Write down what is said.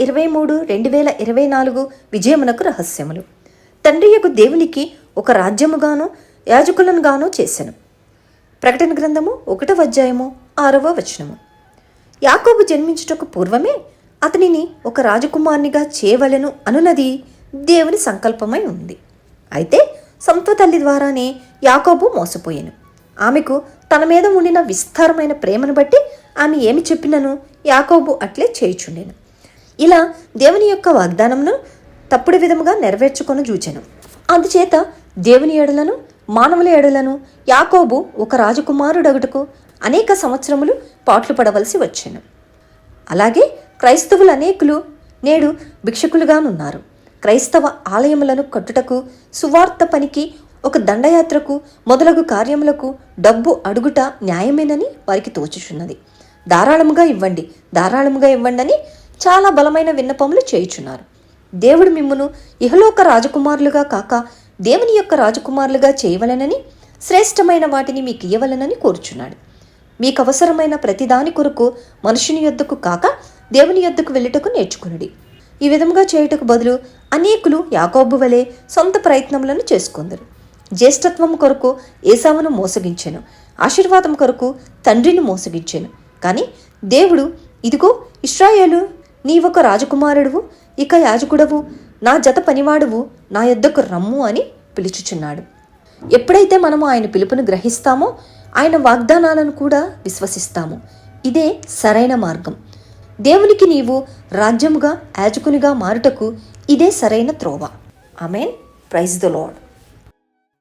ఇరవై మూడు రెండు వేల ఇరవై నాలుగు విజయమునకు రహస్యములు. తండ్రి యొక్క దేవునికి ఒక రాజ్యముగాను యాజకులనుగాను చేశాను చేసెను. ప్రకటన గ్రంథము ఒకటవ అధ్యాయము ఆరవ వచనము. యాకోబు జన్మించుటకు పూర్వమే అతనిని ఒక రాజకుమారునిగా చేయవలెను అనున్నది దేవుని సంకల్పమై ఉంది. అయితే సొంత తల్లి ద్వారానే యాకోబు మోసపోయాను. ఆమెకు తన మీద ఉండిన విస్తారమైన ప్రేమను బట్టి ఆమె ఏమి చెప్పినను యాకోబు అట్లే చేయుచుండెను. ఇలా దేవుని యొక్క వాగ్దానంను తప్పుడు విధముగా నెరవేర్చుకొని చూచెను. అందుచేత దేవుని ఎడలను మానవుల ఎడలను యాకోబు ఒక రాజకుమారుడగుటకు అనేక సంవత్సరములు పాట్లు పడవలసి వచ్చాను. అలాగే క్రైస్తవులు అనేకులు నేడు భిక్షకులుగానున్నారు. క్రైస్తవ ఆలయములను కట్టుటకు సువార్త పనికి ఒక దండయాత్రకు మొదలగు కార్యములకు డబ్బు అడుగుట న్యాయమేనని వారికి తోచుచున్నది. ధారాళముగా ఇవ్వండి ధారాళముగా ఇవ్వండి అని చాలా బలమైన విన్నపములు చేయుచున్నారు. దేవుడు మిమ్మును ఇహలోక రాజకుమారులుగా కాక దేవుని యొక్క రాజకుమారులుగా చేయవలెనని శ్రేష్టమైన వాటిని మీకు ఇవ్వవలనని కోరుచున్నాడు. మీకు అవసరమైన ప్రతిదాని కొరకు మనుషుని యొద్దకు కాక దేవుని యొద్దకు వెళ్ళుటకు నేర్చుకునుడి. ఈ విధముగా చేయుటకు బదులు అనేకులు యాకోబు వలె సొంత ప్రయత్నములను చేసుకుందరు. జ్యేష్ఠత్వం కొరకు ఏసావును మోసగించాను. ఆశీర్వాదం కొరకు తండ్రిని మోసగించాను. కానీ దేవుడు ఇదిగో ఇస్రాయేలు నీవొక రాజకుమారుడువు ఇక యాజకుడవు. నా జత పనివాడువు నా యొద్దకు రమ్ము అని పిలుచుచున్నాడు. ఎప్పుడైతే మనము ఆయన పిలుపును గ్రహిస్తామో ఆయన వాగ్దానాలను కూడా విశ్వసిస్తాము. ఇదే సరైన మార్గం. దేవునికి నీవు రాజ్యముగా యాజకునిగా మారుటకు ఇదే సరైన త్రోవ. ఆమెన్. Praise the lord